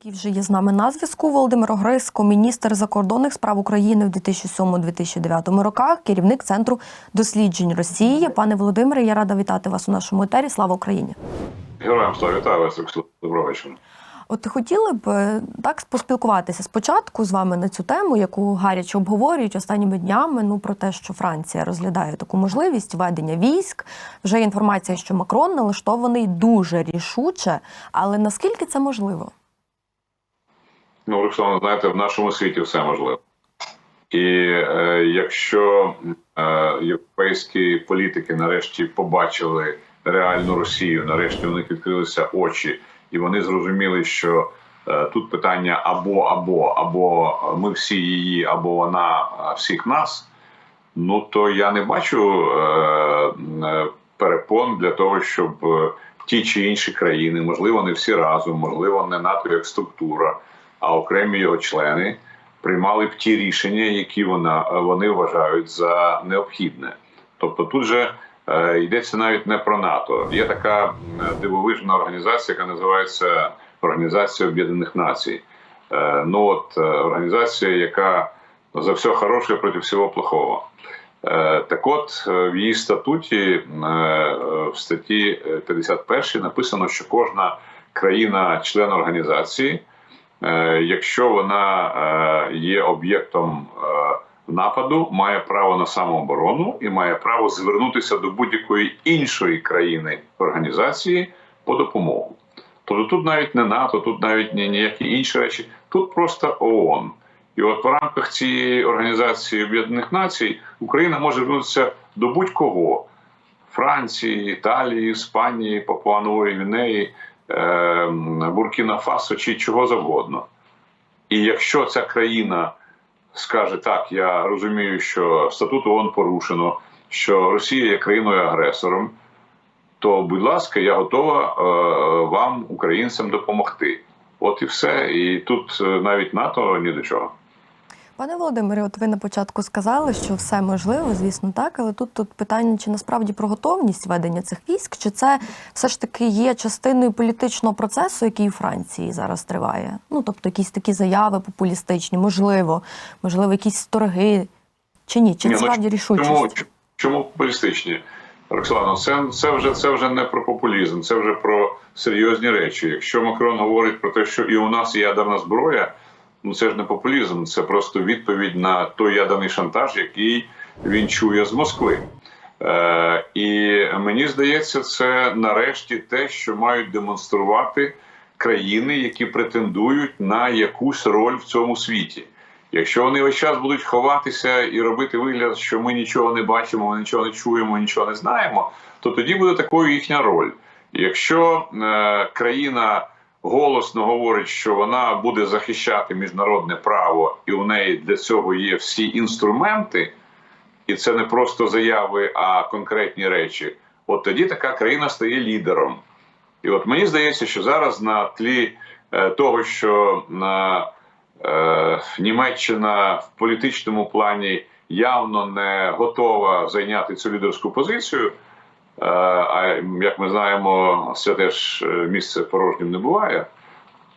який вже є з нами на зв'язку. Володимир Огриско, міністр закордонних справ України в 2007-2009 роках, керівник центру досліджень Росії. Пане Володимире, я рада вітати вас у нашому етері. Слава Україні! Героям слава вітаю вас, Доброго вечора. От хотіли б е, так поспілкуватися спочатку з вами на цю тему, яку гаряче обговорюють останніми днями. Ну про те, що Франція розглядає таку можливість ведення військ. Вже є інформація, що Макрон налаштований дуже рішуче, але наскільки це можливо? Ну, Руслан, знаєте, в нашому світі все можливо. І е, якщо е, європейські політики нарешті побачили реальну Росію, нарешті у них відкрилися очі, і вони зрозуміли, що е, тут питання або, або, або ми всі її, або вона е, всіх нас. Ну то я не бачу е, е, перепон для того, щоб е, ті чи інші країни, можливо, не всі разом, можливо, не НАТО як структура, а окремі його члени приймали б ті рішення, які вона вони вважають за необхідне. Тобто, тут же е, йдеться навіть не про НАТО. Є така дивовижна організація, яка називається Організація Об'єднаних Націй. Е, ну от е, організація, яка за все хороше проти всього плохого. Е, Так от е, в її статуті е, е, в статті е, 51 написано, що кожна країна-член організації, е, якщо вона е, є об'єктом е, нападу, має право на самооборону і має право звернутися до будь-якої іншої країни організації по допомогу. Тобто тут навіть не НАТО, тут навіть ні ніякі інші речі, тут просто ООН. І от по рамках цієї організації Об'єднаних Націй Україна може звернутися до будь-кого: Франції, Італії, Іспанії, Папуа-Нової Гвінеї, е, Буркіна Фасо чи чого завгодно. І якщо ця країна скаже так, я розумію, що статут ООН порушено, що Росія є країною агресором, то, будь ласка, я готова е, вам, українцям, допомогти. От і все. І тут е, навіть НАТО ні до чого. Пане Володимире, от ви на початку сказали, що все можливо, звісно, так, але тут тут питання, чи насправді про готовність ведення цих військ, чи це все ж таки є частиною політичного процесу, який у Франції зараз триває? Ну тобто, якісь такі заяви популістичні, можливо, можливо, якісь торги, чи ні? Чи Ні, це ну, рішучість? Чому, чому популістичні? Роксолано, це, це, вже, це вже не про популізм, це вже про серйозні речі. Якщо Макрон говорить про те, що і у нас є ядерна зброя, ну це ж не популізм, це просто відповідь на той ядерний шантаж, який він чує з Москви. Е, і мені здається, це нарешті те, що мають демонструвати країни, які претендують на якусь роль в цьому світі. Якщо вони весь час будуть ховатися і робити вигляд, що ми нічого не бачимо, ми нічого не чуємо, нічого не знаємо, то тоді буде такою їхня роль. Якщо е, країна голосно говорить, що вона буде захищати міжнародне право, і у неї для цього є всі інструменти, і це не просто заяви, а конкретні речі, от тоді така країна стає лідером. І от мені здається, що зараз на тлі е, того, що на е, Німеччина в політичному плані явно не готова зайняти цю лідерську позицію. Е, а як ми знаємо, святе ж е, місце порожнім не буває.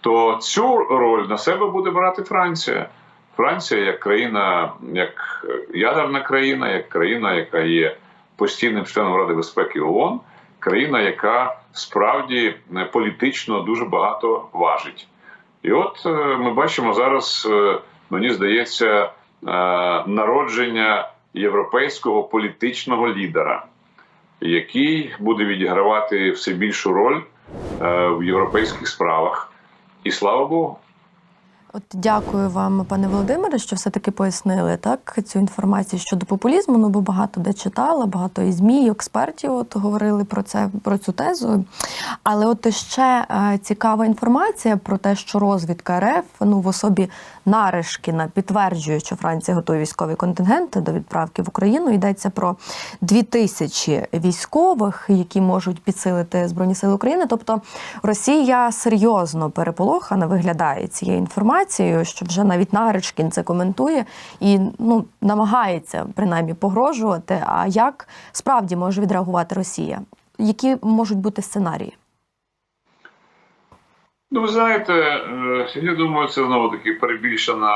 То цю роль на себе буде брати Франція. Франція як країна, як ядерна країна, як країна, яка є постійним членом Ради безпеки ООН, країна, яка справді е, політично дуже багато важить. І от ми бачимо зараз, мені здається, народження європейського політичного лідера, який буде відігравати все більшу роль е, в європейських справах. І слава Богу. От дякую вам, пане Володимире, що все-таки пояснили так цю інформацію щодо популізму. Ну бо багато де читала, багато і змі, і експертів от говорили про це про цю тезу. Але от ще е, цікава інформація про те, що розвідка РФ ну в особі Нарешкіна підтверджує, що Франція готує військові контингенти до відправки в Україну. Йдеться про дві тисячі військових, які можуть підсилити збройні сили України. Тобто Росія серйозно переполохана виглядає цією інформацією, що вже навіть Наришкін це коментує і ну намагається принаймні погрожувати. А як справді може відреагувати Росія? Які можуть бути сценарії? Ну, ви знаєте, е, я думаю, це знову таки перебільшена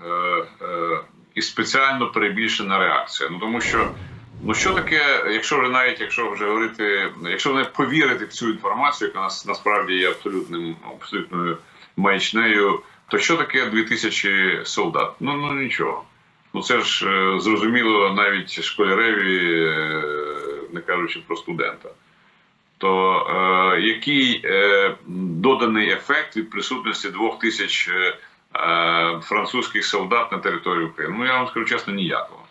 е, е, і спеціально перебільшена реакція. Ну тому що, ну що таке, якщо вже навіть якщо вже говорити, якщо не повірити в цю інформацію, яка нас насправді є абсолютним абсолютною маячнею, то що таке 2000 солдат? Ну ну нічого. Ну це ж е, зрозуміло навіть школяреві, е, не кажучи про студента то е, який е, доданий ефект від присутності двох тисяч е, е, французьких солдат на території України? Ну я вам скажу чесно, ніякого.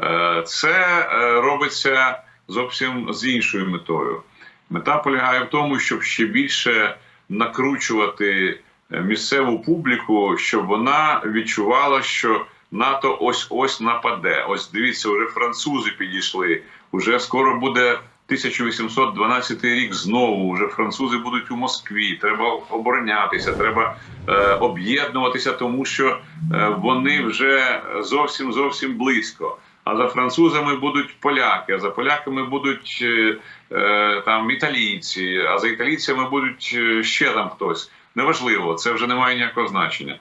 Е, це робиться зовсім з іншою метою. Мета полягає в тому, щоб ще більше накручувати е, місцеву публіку, щоб вона відчувала, що НАТО ось ось нападе. Ось дивіться, вже французи підійшли. Уже скоро буде 1812 рік знову. Вже французи будуть у Москві. Треба оборонятися, треба е, об'єднуватися, тому що е, вони вже зовсім зовсім близько. А за французами будуть поляки, а за поляками будуть е, е, там італійці, а за італійцями будуть е, ще там хтось. Неважливо, це вже не має ніякого значення.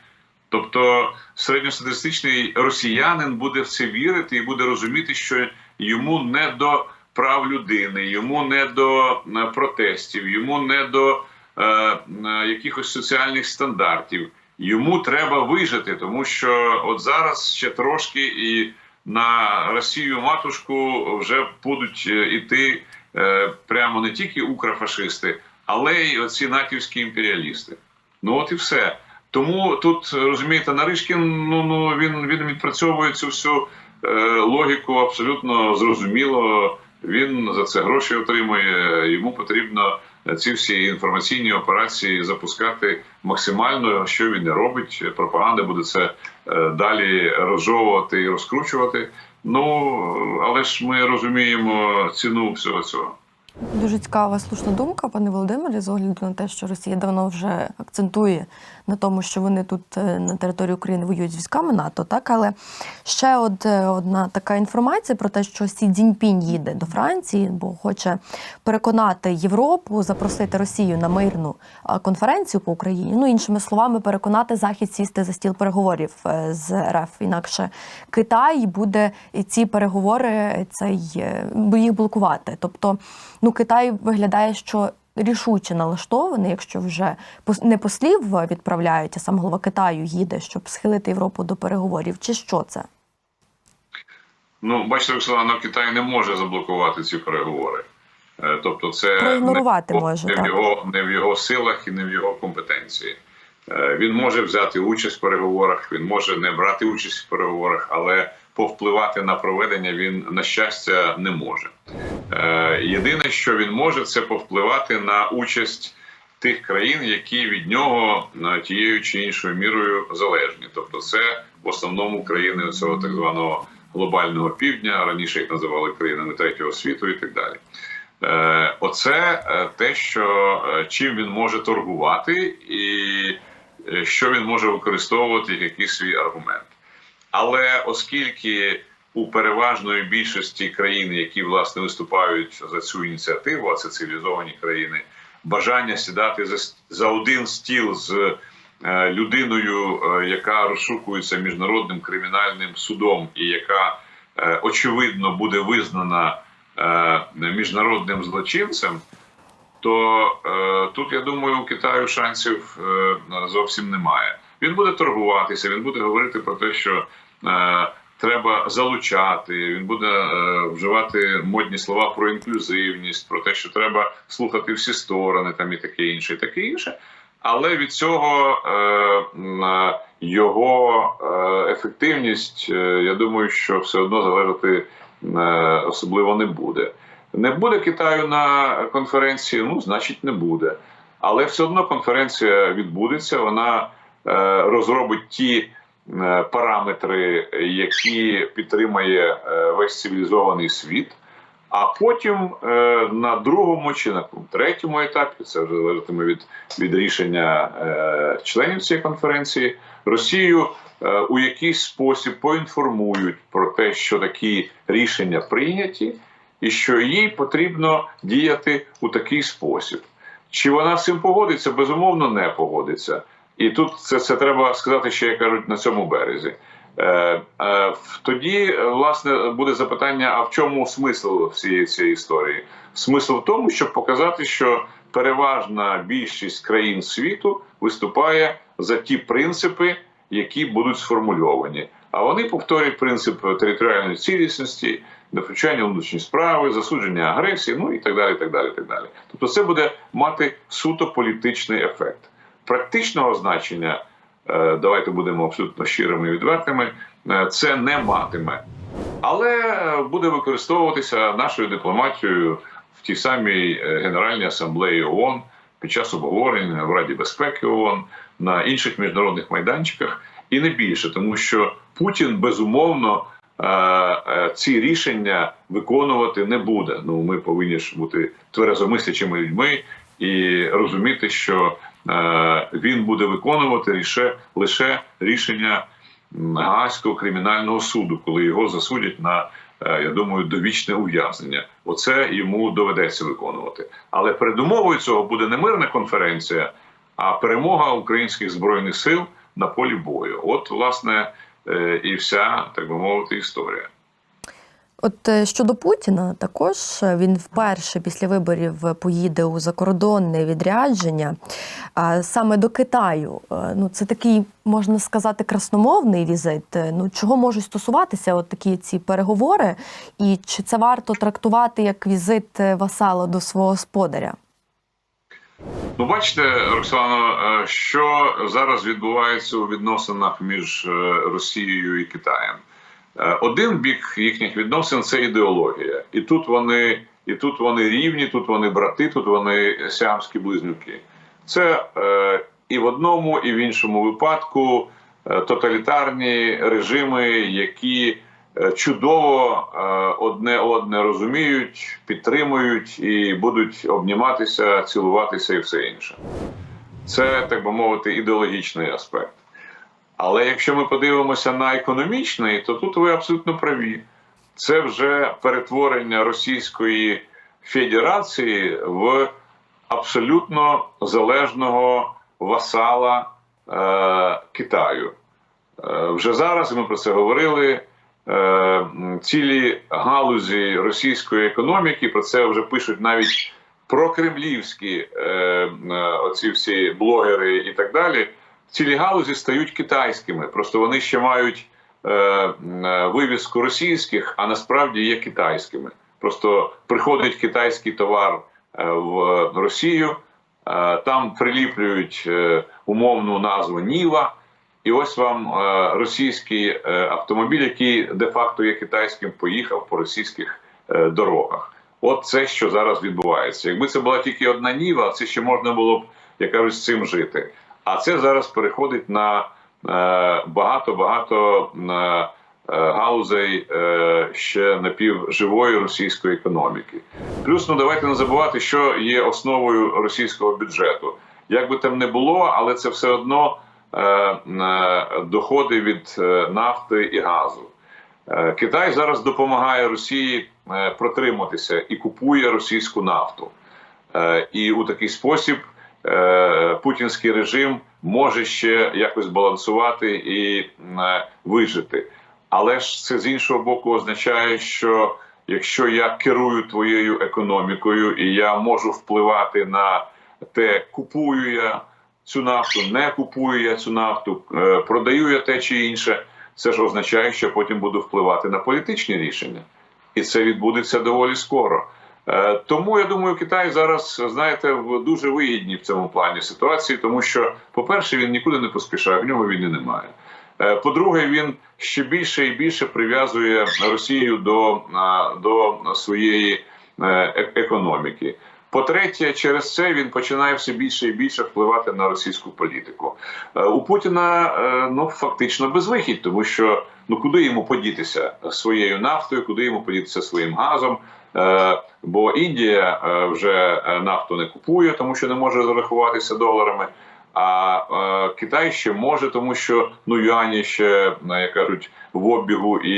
Тобто середньостатистичний росіянин буде в це вірити і буде розуміти, що йому не до прав людини, йому не до протестів, йому не до е, якихось соціальних стандартів. Йому треба вижити, тому що от зараз ще трошки і на Росію матушку вже будуть е, іти е, прямо не тільки укрофашисти, але й оці натівські імперіалісти. Ну от і все. Тому тут розумієте, Наришкін ну ну він він відпрацьовує цю всю е, логіку абсолютно зрозуміло. Він за це гроші отримує. Йому потрібно ці всі інформаційні операції запускати максимально. Що він не робить? Пропаганда буде це е, далі розжовувати і розкручувати. Ну але ж ми розуміємо ціну всього цього. Дуже цікава слушна думка, пане Володимире, з огляду на те, що Росія давно вже акцентує на тому, що вони тут е, на території України воюють з військами НАТО. Так, але ще од, е, одна така інформація про те, що Сі Цзіньпінь їде до Франції, бо хоче переконати Європу, запросити Росію на мирну конференцію по Україні. Ну іншими словами, переконати Захід сісти за стіл переговорів е, з РФ. Інакше Китай буде ці переговори цей е, їх блокувати. Тобто, ну Китай виглядає, що рішуче налаштований, якщо вже не послів відправляють, а сам голова Китаю їде, щоб схилити Європу до переговорів. Чи що це? Ну, бачите, Руслана, Китай не може заблокувати ці переговори. Е, Тобто, це Проігнорувати не, може, не в його не в його силах і не в його компетенції. Е, Він може взяти участь в переговорах, він може не брати участь в переговорах, але повпливати на проведення він на щастя не може. Е, Єдине, що він може, це повпливати на участь тих країн, які від нього е, тією чи іншою мірою залежні. Тобто, це в основному країни цього так званого глобального півдня. Раніше їх називали країнами третього світу і так далі. Е, Оце те, що чим він може торгувати, і що він може використовувати як якийсь свій аргумент. Але оскільки у переважної більшості країн, які власне виступають за цю ініціативу, а це цивілізовані країни, бажання сідати за, за один стіл з е, людиною, е, яка розшукується міжнародним кримінальним судом, і яка е, очевидно буде визнана міжнародним злочинцем, то тут я думаю, у Китаю шансів зовсім немає. Він буде торгуватися, він буде говорити про те, що треба залучати. Він буде е, вживати модні слова про інклюзивність, про те, що треба слухати всі сторони, там і таке інше, і таке інше. Але від цього е, е, його ефективність, я думаю, що все одно залежати особливо не буде. Не буде Китаю на конференції, ну значить не буде. Але все одно конференція відбудеться. Вона розробить ті параметри, які підтримає е, весь цивілізований світ. А потім е, на другому чи на третьому етапі, це вже залежатиме від, від рішення е, членів цієї конференції, Росію е, у якийсь спосіб поінформують про те, що такі рішення прийняті, і що їй потрібно діяти у такий спосіб. Чи вона з цим погодиться? Безумовно, не погодиться. І тут це, це треба сказати, ще як кажуть на цьому березі. Е, е, тоді, власне, буде запитання: а в чому смисл всієї цієї історії? Смисл в тому, щоб показати, що переважна більшість країн світу виступає за ті принципи, які будуть сформульовані. А вони повторюють принцип територіальної цілісності, у внутрішні справи, засудження агресії, ну і так далі. так далі, так далі. Тобто, це буде мати суто політичний ефект. Практичного значення, е, давайте будемо абсолютно щирими і відвертими, е, це не матиме. Але е, буде використовуватися нашою дипломатією в тій самій Генеральній асамблеї ООН під час обговорень в Раді безпеки ООН на інших міжнародних майданчиках, і не більше, тому що Путін безумовно ці рішення виконувати не буде. Ну ми повинні ж бути тверезомислячими людьми і розуміти, що він буде виконувати лише, лише рішення Гаазького кримінального суду, коли його засудять на е, я думаю, довічне ув'язнення. Оце йому доведеться виконувати. Але передумовою цього буде не мирна конференція, а перемога українських збройних сил на полі бою. От, власне, е, і вся, так би мовити, історія. От е, щодо Путіна, також е, він вперше після виборів поїде у закордонне відрядження саме до Китаю. Е, Ну, це такий, можна сказати, красномовний візит. Е, Ну, чого можуть стосуватися от такі ці переговори, і чи це варто трактувати як візит е, васала до свого господаря? Ну, бачите, Роксано, е, що зараз відбувається у відносинах між е, Росією і Китаєм. Е, Один бік їхніх відносин це ідеологія, і тут вони, і тут вони рівні, тут вони брати, тут вони сіамські близнюки. Це е, і в одному, і в іншому випадку е, тоталітарні режими, які е, чудово е, одне одне розуміють, підтримують і будуть обніматися, цілуватися і все інше. Це, так би мовити, ідеологічний аспект. Але якщо ми подивимося на економічний, то тут ви абсолютно праві. Це вже перетворення Російської Федерації в абсолютно залежного васала е, Китаю. Е, вже зараз ми про це говорили. Е, цілі галузі російської економіки про це вже пишуть навіть прокремлівські е, е, оці всі блогери і так далі. Цілі галузі стають китайськими. Просто вони ще мають е, е, вивіску російських, а насправді є китайськими. Просто приходить китайський товар е, в Росію, е, там приліплюють умовну назву Ніва. І ось вам російський автомобіль, який де-факто є китайським, поїхав по російських дорогах. От це, що зараз відбувається. Якби це була тільки одна ніва, це ще можна було б, як кажуть, з цим жити. А це зараз переходить на багато багато галузей е, ще напівживої російської економіки. Плюс, ну давайте не забувати, що є основою російського бюджету. Як би там не було, але це все одно е, е, доходи від е, нафти і газу. Е, Китай зараз допомагає Росії е, протриматися і купує російську нафту. Е, І у такий спосіб е, путінський режим може ще якось балансувати і е, вижити. Але ж це з іншого боку означає, що якщо я керую твоєю економікою і я можу впливати на те, купую я цю нафту, не купую я цю нафту, е, продаю я те чи інше, це ж означає, що потім буду впливати на політичні рішення, і це відбудеться доволі скоро. Е, Тому я думаю, Китай зараз знаєте в дуже вигідній в цьому плані ситуації, тому що, по-перше, він нікуди не поспішає, в нього війни немає. Е, По-друге, він ще більше і більше прив'язує Росію до, до своєї е, економіки. По-третє, через це він починає все більше і більше впливати на російську політику. У Путіна ну фактично безвихідь, тому що ну куди йому подітися своєю нафтою, куди йому подітися своїм газом. Е, Бо Індія е, вже е, нафту не купує, тому що не може зарахуватися доларами. А Китай ще може, тому що ну юані ще як кажуть в обігу і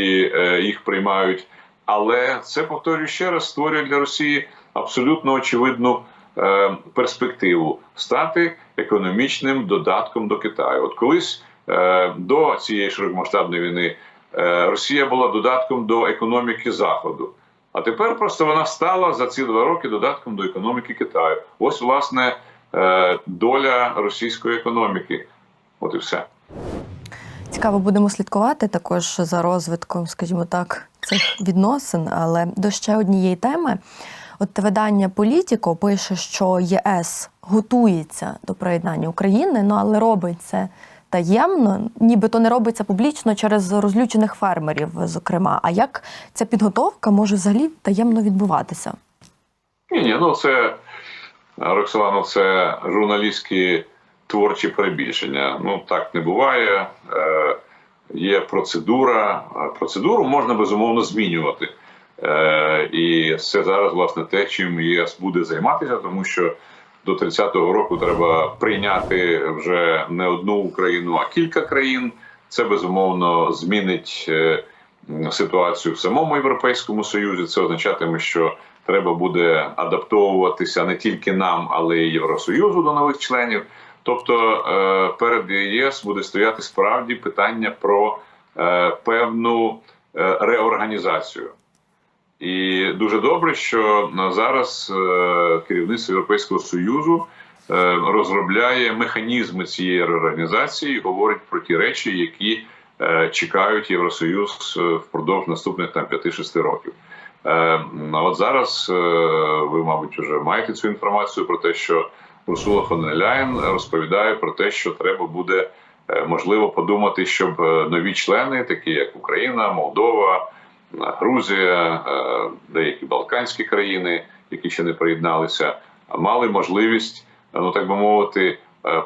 їх приймають. Але це повторюю ще раз створює для Росії абсолютно очевидну перспективу стати економічним додатком до Китаю. От колись до цієї широкомасштабної війни Росія була додатком до економіки Заходу. А тепер просто вона стала за ці два роки додатком до економіки Китаю. Ось власне е, доля російської економіки. От і все. Цікаво, будемо слідкувати також за розвитком, скажімо так, цих відносин. Але до ще однієї теми. От видання Політіко пише, що ЄС готується до приєднання України, ну але робить це таємно, нібито не робиться публічно через розлючених фермерів, зокрема. А як ця підготовка може взагалі таємно відбуватися? Ні, ні, ну це Роксолано, це журналістські творчі перебільшення. Ну так не буває. Е, є процедура. Процедуру можна безумовно змінювати. Е, і це зараз власне те, чим ЄС буде займатися, тому що до 30-го року треба прийняти вже не одну Україну, а кілька країн. Це безумовно змінить е, ситуацію в самому Європейському Союзі. Це означатиме, що треба буде адаптовуватися не тільки нам, але й Євросоюзу до нових членів. Тобто е, перед ЄС буде стояти справді питання про е, певну реорганізацію. І дуже добре, що на зараз е, керівництво Європейського Союзу е, розробляє механізми цієї реорганізації, говорить про ті речі, які е, чекають Євросоюз е, впродовж наступних там 5-6 років. Е, От зараз е, ви, мабуть, вже маєте цю інформацію про те, що Урсула фон Ляєн розповідає про те, що треба буде е, можливо подумати, щоб е, нові члени, такі як Україна, Молдова. Грузія, е, деякі Балканські країни, які ще не приєдналися, мали можливість, ну так би мовити, е,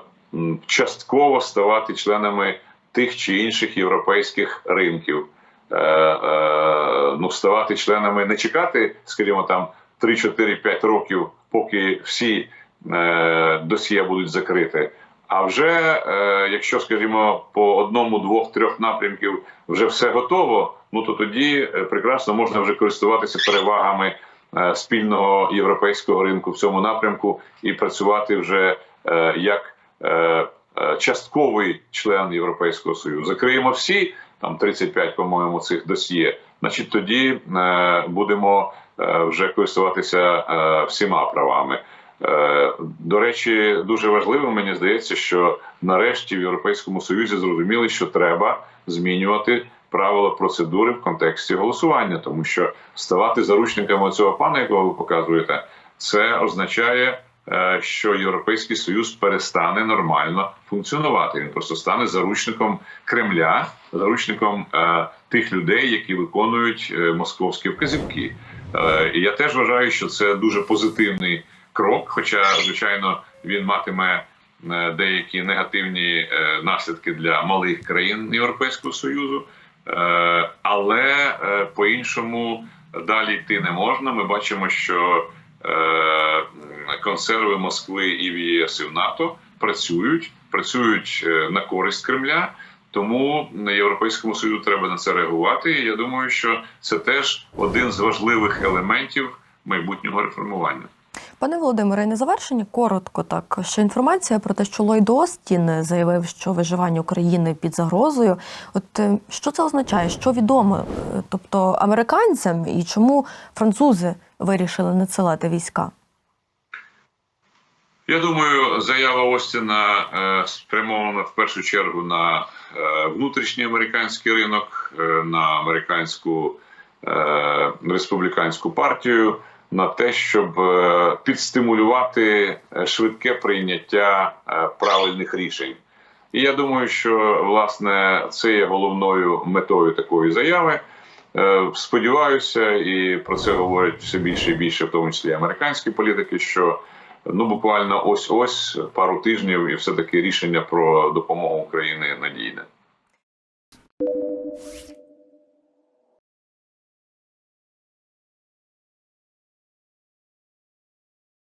частково ставати членами тих чи інших європейських ринків. Е, е, Ну, ставати членами, не чекати, скажімо, там 3-4-5 років, поки всі е, досьє будуть закриті. А вже е, якщо, скажімо, по одному, двох, трьох напрямків вже все готово, ну то тоді е, прекрасно можна вже користуватися перевагами е, спільного європейського ринку в цьому напрямку і працювати вже е, як частковий член Європейського союзу. Закриємо всі там 35, по-моєму, цих досьє. Значить, тоді будемо вже користуватися всіма правами. До речі, дуже важливо, мені здається, що нарешті в Європейському Союзі зрозуміли, що треба змінювати правила процедури в контексті голосування, тому що ставати заручниками цього пана, якого ви показуєте, це означає, е, що Європейський Союз перестане нормально функціонувати. Він просто стане заручником Кремля, заручником е, тих людей, які виконують е, московські вказівки. І я теж вважаю, що це дуже позитивний крок, хоча, звичайно, він матиме деякі негативні наслідки для малих країн Європейського Союзу, але е, по-іншому далі йти не можна. Ми бачимо, що е, консерви Москви і в ЄС і в НАТО працюють, працюють е, на користь Кремля. Тому Європейському Союзу треба на це реагувати. Я думаю, що це теж один з важливих елементів майбутнього реформування. Пане Володимире, на завершення коротко так ще інформація про те, що Ллойд Остін заявив, що виживання України під загрозою. От е, що це означає? Що відомо? Е, Тобто американцям і чому французи вирішили надсилати війська? Я думаю, заява Остіна е, спрямована в першу чергу на внутрішній американський ринок, на американську республіканську партію, на те, щоб е, підстимулювати е, швидке прийняття е, правильних рішень. І я думаю, що власне це є головною метою такої заяви. Сподіваюся, і про це говорять все більше і більше, в тому числі американські політики, що ну буквально ось ось пару тижнів, і все таки рішення про допомогу Україні надійне.